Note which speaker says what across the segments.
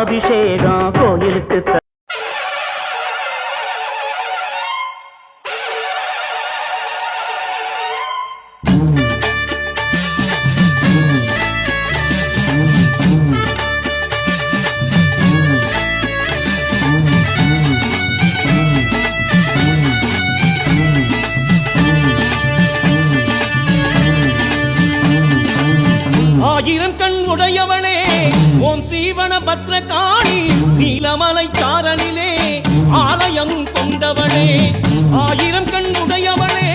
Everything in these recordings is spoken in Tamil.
Speaker 1: அபிஷேகம் கோயிலுக்கு
Speaker 2: உடையவளே ஓம் சீவன பத்ரகாணி நீலமலை சாரலிலே ஆலயம் கொண்டவளே. ஆயிரம் கண் உடையவளே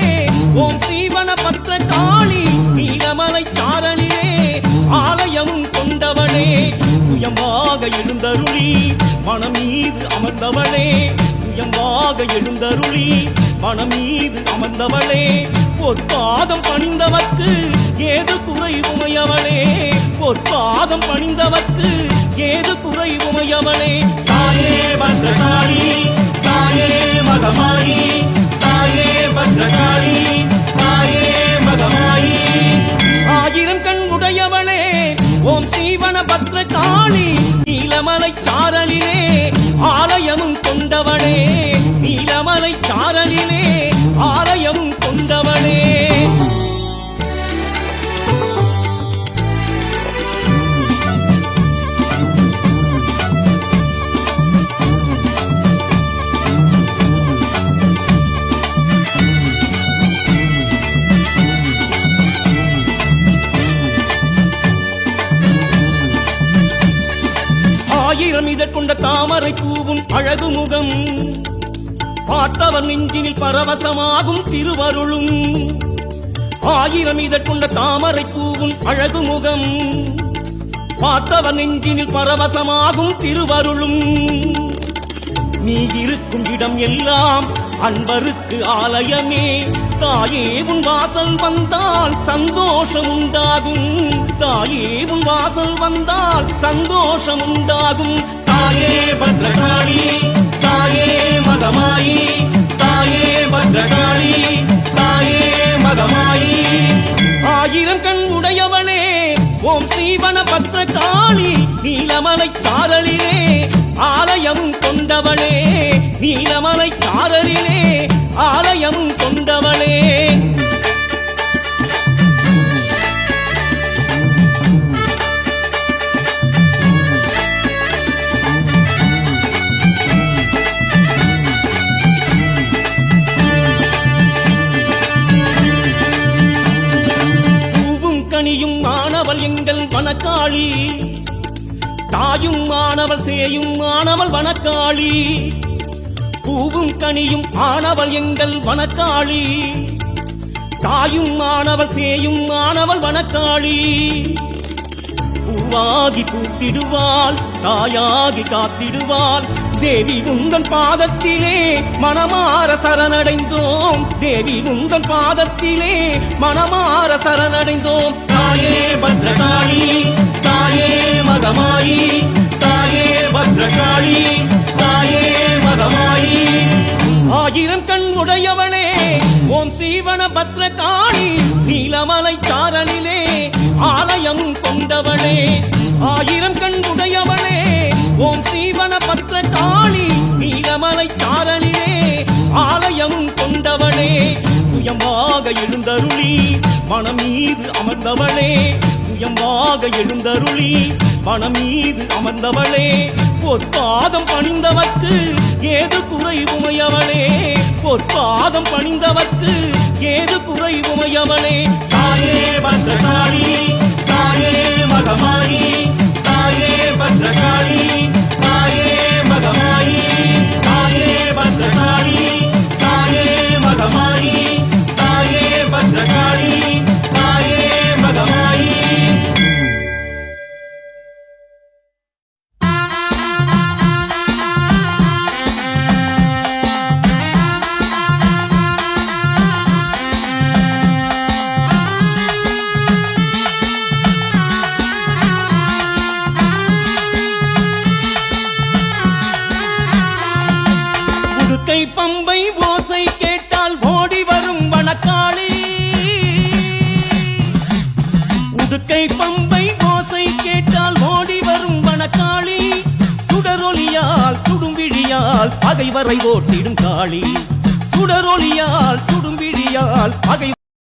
Speaker 2: ஓம் சீவன பத்ரகாணி நீலமலை சாரலிலே ஆலயம் கொண்டவளே. சுயமாக எழுந்தருளி மனம் மீது அமர்ந்தவளே. சுயமாக எழுந்தருளி மனம் மீது அமர்ந்தவளே. பொற்பாதம் பணிந்தவர்க்கு ஏது குறை பொற்பாதம் பணிந்தவர்க்கு ஏது குறை தாயே பத்ரகாளி தாயே மகமாயி தாயே பத்ரகாளி தாயே மகமாயி. ஆயிரம் கண் உடையவளே ஓம் சீவன பத்ரகாளி நீலமலை சாரலிலே ஆலயமும் கொண்டவளே. ஆயிரம் இதற்கொண்ட தாமரை பூவும் அழகு முகம். பார்த்தவர் நெஞ்சினில் பரவசமாகும் திருவருளும். ஆயிரம் இதற்கொண்ட தாமரை பூவும் அழகு முகம். பார்த்தவர் நெஞ்சினில் பரவசமாகும் திருவருளும். நீ இருக்கும் இடம் எல்லாம் அன்பருக்கு ஆலயமே. தாயே உன் வாசல் வந்தால் சந்தோஷம் உண்டாகும். தாயே உன் வாசல் வந்தால் சந்தோஷம் உண்டாகும் தாயே பத்ரகாளி தாயே மதமாயி தாயே பத்ரகாளி தாயே மதமாயி. ஆயிரம் கண் உடையவளே ஓம் ஸ்ரீவன பத்ரகாளி நீலமலை சாரலிலே ஆலயமும் கொண்டவளே நீலமலை சாரலிலே ஆலயமும் கொண்டவளே. வனக்காளி தாயும் மாணவள் சேயும் மாணவள் வனக்காளி பூவும் கனியும் ஆனவள் எங்கள் வனக்காளி தாயும் மாணவள் சேயும் மாணவள் வனக்காளி பூவாகி பூத்திடுவாள் தாயாகி காத்திடுவாள் தேவி உங்கள் பாதத்திலே மனமார சரணடைந்தோம். தேவி உங்கள் பாதத்திலே மனமார சரணடைந்தோம். தாயே பத்ரகாளி தாயே மகமாயி தாயே பத்ரகாளி தாயே மகமாயி. ஆயிரம் கண் உடையவளே ஓம் சீவன பத்ரகாளி நீலமலை தாரணிலே ஆலயம் கொண்டவளே. ஆயிரம் சுயமாக எழுந்தருளி மனம் மீது அமர்ந்தவளே சுயமாக எழுந்தருளி மனம் மீது அமர்ந்தவளே பொற்பாதம் பணிந்தவர்க்கு ஏது குறை உமையவளே? பொற்பாதம் பணிந்தவர்க்கு ஏது குறை உமையவளே? தாயே பத்ரகாளி தாயே மகமாயி தாயே பத்ரகாளி. உடுக்கை பம்பை ஓசை கேட்டால் ஓடி வரும் வனக்காளி. உடுக்கை பம்பை ஓசை கேட்டால் ஓடி வரும் வனக்காளி. சுடரொலியால் சுடும்பிழியால் பகைவரை ஓட்டிடும் காளி. சுடரொலியால் சுடும்பிழியால் பகை